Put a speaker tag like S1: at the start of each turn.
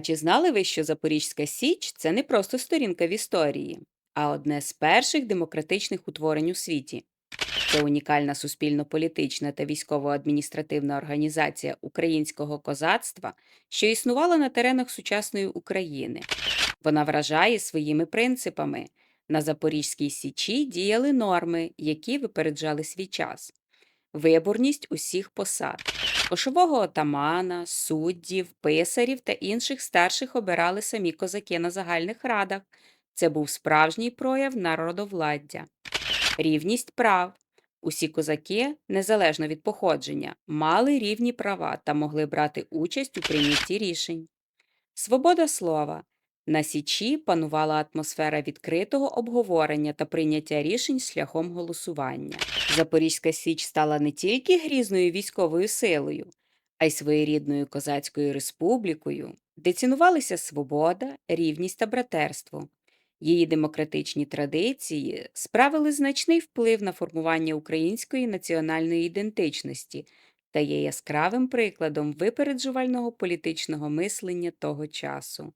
S1: А чи знали ви, що Запорізька Січ це не просто сторінка в історії, а одне з перших демократичних утворень у світі? Це унікальна суспільно-політична та військово-адміністративна організація українського козацтва, що існувала на теренах сучасної України. Вона вражає своїми принципами. На Запорізькій Січі діяли норми, які випереджали свій час виборність усіх посад. Кошового отамана, суддів, писарів та інших старших обирали самі козаки на загальних радах. Це був справжній прояв народовладдя. Рівність прав. Усі козаки, незалежно від походження, мали рівні права та могли брати участь у прийнятті рішень. Свобода слова. На Січі панувала атмосфера відкритого обговорення та прийняття рішень шляхом голосування. Запорізька Січ стала не тільки грізною військовою силою, а й своєрідною козацькою республікою, де цінувалися свобода, рівність та братерство. Її демократичні традиції справили значний вплив на формування української національної ідентичності та є яскравим прикладом випереджувального політичного мислення того часу.